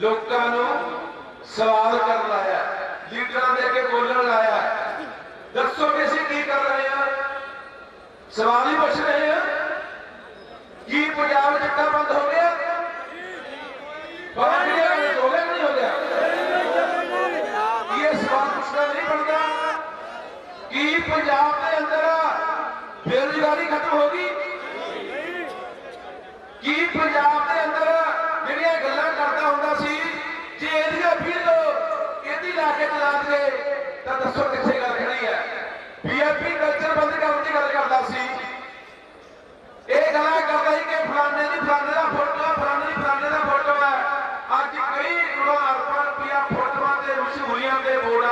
ਲੋਕਾਂ ਨੂੰ ਸਵਾਲ ਕਰਨ ਲਾਇਆ ਲੀਡਰਾਂ ਦੇ ਅੱਗੇ ਬੋਲਣ ਲਾਇਆ ਦੱਸੋ ਕਿ ਅਸੀਂ ਕੀ ਕਰ ਰਹੇ ਹਾਂ ਸਵਾਲ ਹੀ ਪੁੱਛ ਰਹੇ ਹਾਂ ਕੀ ਪੰਜਾਬ ਚਿੱਟਾ ਬੰਦ ਹੋ ਗਿਆ ਬੰਦ ਹੋ ਗਿਆ ਹੋ ਗਿਆ ਕਿ ਨਹੀਂ ਹੋ ਗਿਆ ਕੀ ਇਹ ਸਵਾਲ ਪੁੱਛਣਾ ਨਹੀਂ ਬਣਦਾ ਕੀ ਪੰਜਾਬ ਦੇ ਅੰਦਰ ਬੇਰੁਜ਼ਗਾਰੀ ਖਤਮ ਹੋ ਗਈ ਕੀ ਪੰਜਾਬ ਦੇ ਅੰਦਰ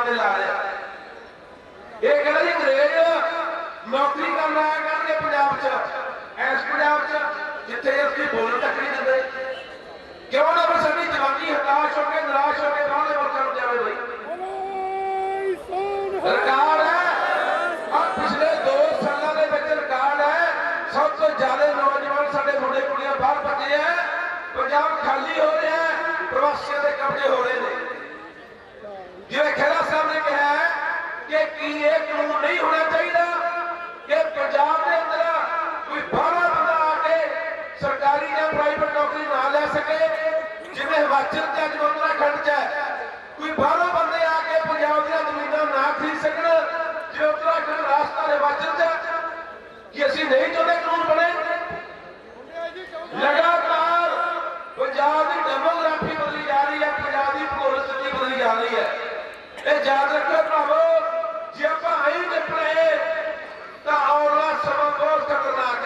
ਤੇ ਲਾ ਰਿਹਾ ਇਹ ਕਹਿੰਦਾ ਜੀ ਅੰਗਰੇਜ਼ ਨੌਕਰੀ ਕਰਨ ਆਇਆ ਕਰਨਗੇ ਪੰਜਾਬ 'ਚ। ਐਸ ਪੰਜਾਬ 'ਚ, ਜਿੱਥੇ ਅਸੀਂ ਬੋਲਣ ਤੱਕ ਨਹੀਂ ਦਿੰਦੇ। ਕਿਉਂ ਨਾ ਫਿਰ ਸਾਡੀ ਜਵਾਨੀ ਹਤਾਸ਼ ਹੋ ਕੇ, ਨਿਰਾਸ਼ ਹੋ ਕੇ ਬਾਹਰਲੇ ਮੁਲਕਾਂ ਨੂੰ ਜਾਵੇ ਬਈ। ਰਿਕਾਰਡ ਹੈ। ਆ ਪਿਛਲੇ 2 ਸਾਲਾਂ ਦੇ ਵਿੱਚ ਰਿਕਾਰਡ ਹੈ। ਸਭ ਤੋਂ ਜ਼ਿਆਦਾ ਨੌਜਵਾਨ ਸਾਡੇ ਮੁੰਡੇ ਕੁੜੀਆਂ ਬਾਹਰ ਭੱਜੇ ਆ ਪੰਜਾਬ ਖਾਲੀ ਹੋ ਰਿਹਾ ਪ੍ਰਵਾਸੀਆਂ ਦੇ ਕਬਜ਼ੇ ਹੋ ਰਹੇ ਨੇ। ਜਿਵੇਂ ਖੇੜਾ ਕਿ ਕੀ ਇਹ ਕਾਨੂੰਨ ਨਹੀਂ ਹੋਣਾ ਚਾਹੀਦਾ ਕਿ ਪੰਜਾਬ ਦੇ ਅੰਦਰ ਕੋਈ ਬਾਹਰਲਾ ਬੰਦਾ ਆ ਕੇ ਸਰਕਾਰੀ ਜਾਂ ਪ੍ਰਾਈਵੇਟ ਨੌਕਰੀ ਨਾ ਲੈ ਸਕੇ ਜਿਵੇਂ ਹਿਮਾਚਲ ਤੇ ਅੱਜ ਉੱਤਰਾਖੰਡ ਚ ਹੈ ਕੋਈ ਬਾਹਰੋਂ ਬੰਦੇ ਆ ਕੇ ਪੰਜਾਬ ਦੀਆਂ ਜ਼ਮੀਨਾਂ ਨਾ ਖਰੀਦ ਸਕਣ ਜੇ ਉੱਤਰਾਖੰਡ ਰਾਜਸਥਾਨ ਹਿਮਾਚਲ ਚ ਹੈ, ਕਿ ਅਸੀਂ ਨਹੀਂ ਚਾਹੁੰਦੇ ਕਾਨੂੰਨ ਬਣੇ ਲਗਾਤਾਰ ਪੰਜਾਬ ਦੀ ਡੈਮੋਗ੍ਰਾਫੀ ਬਦਲੀ ਜਾ ਰਹੀ ਹੈ ਪੰਜਾਬ ਦੀ ਭੂਗੋਲਿਕ ਸਥਿਤੀ ਬਦਲੀ ਜਾ ਰਹੀ ਹੈ ਇਹ ਯਾਦ ਰੱਖਿਓ ਭਰਾਵੋ ਜੇ ਆਪਾਂ ਆਈ ਨਿਪੜੇ ਤਾਂ ਆਉਣਾ ਸਮਾਂ ਬਹੁਤ ਖਤਰਨਾਕ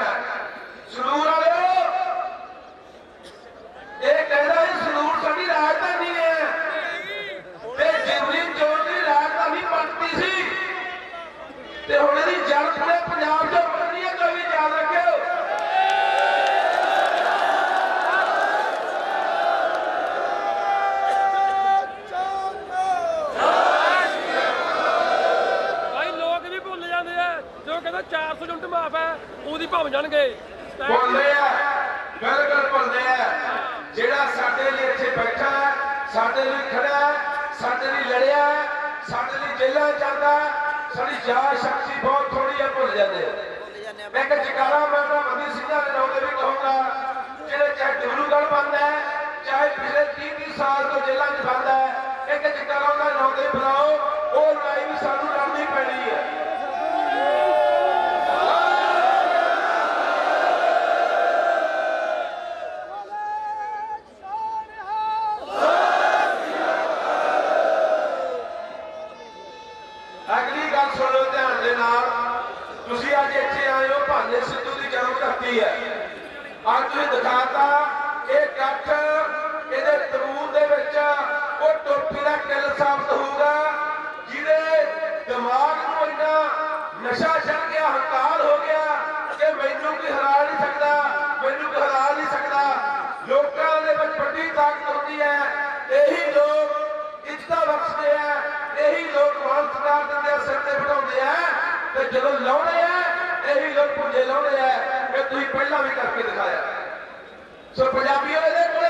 400 ਯੂਨਿਟ ਮਾਫ ਹੈ, ਉਹਦੀ ਭੰਮ ਜਾਣਗੇ ਭੁੱਲਦੇ ਆ ਬਿਲਕੁਲ ਭੁੱਲਦੇ ਆ ਜਿਹੜਾ ਸਾਡੇ ਲਈ ਇੱਥੇ ਬੈਠਾ ਸਾਡੇ ਲਈ ਖੜਾ ਸਾਡੇ ਲਈ ਲੜਿਆ ਸਾਡੇ ਲਈ ਜੇਲ੍ਹਾਂ ਜਾਂਦਾ ਸਾਡੀ ਯਾਦ ਸ਼ਕਤੀ ਬਹੁਤ ਥੋੜੀ ਹੈ ਭੁੱਲ ਜਾਂਦੇ ਆ। ਮੈਂ ਕਿ ਜਕਾਰਾ ਮੈਂ ਤਾਂ ਸਿੰਘਾਂ ਦੇ ਨਾਮ ਤੇ ਵੀ ਕਹੂੰਗਾ, ਜਿਹੜੇ ਚਾਹੇ ਡਿਬਰੂਗੜ੍ਹ ਬੰਦ ਹੈ, ਚਾਹੇ ਪਿਛਲੇ 30 30 ਸਾਲ ਤੋਂ ਜੇਲ੍ਹਾਂ ਅੱਜ ਇੱਥੇ ਆਏ ਹੋ ਭਾਨੇ ਸਿੱਧੂ ਦੀ ਜਨਮ ਧਰਤੀ ਹੈ। ਅੱਜ ਤੁਸੀਂ ਦਿਖਾਤਾ ਇਹ ਇਕੱਠ ਇਹਦੇ ਤਰੂਰ ਦੇ ਵਿੱਚ ਉਹ ਟੋਪੀ ਦਾ ਕਿੱਲ ਸਾਬਤ ਹੋਊਗਾ, ਜਿਹਦੇ ਦਿਮਾਗ ਨੂੰ ਇੰਨਾ ਨਸ਼ਾ ਚੜ ਗਿਆ, ਹੰਕਾਰ ਹੋ ਗਿਆ ਕਿ ਮੈਨੂੰ ਕੋਈ ਹਰਾ ਨਹੀਂ ਸਕਦਾ, ਮੈਨੂੰ ਕੋਈ ਹਰਾ ਨਹੀਂ ਸਕਦਾ। ਲੋਕਾਂ ਦੇ ਵਿੱਚ ਵੱਡੀ ਤਾਕਤ ਹੁੰਦੀ ਹੈ, ਇਹੀ ਲੋਕ ਇੱਜ਼ਤਾਂ ਬਖਸ਼ਦੇ ਆ ਇਹੀ ਲੋਕ ਮਾਨ ਸਤਿਕਾਰ ਦਿੰਦੇ ਆ, ਸਿਰ ਤੇ ਬਿਠਾਉਂਦੇ ਆ, ਤੇ ਜਦੋਂ ਲਾਉਣੇ ਆ ਇਹੀ ਲੋਕ ਪੁੰਜੇ ਲਾਉਣੇ ਆ ਕਿ ਤੁਸੀਂ ਪਹਿਲਾਂ ਵੀ ਕਰਕੇ ਦਿਖਾਇਆ ਸੋ ਪੰਜਾਬੀਓ ਇਹਦੇ ਕੋਲੇ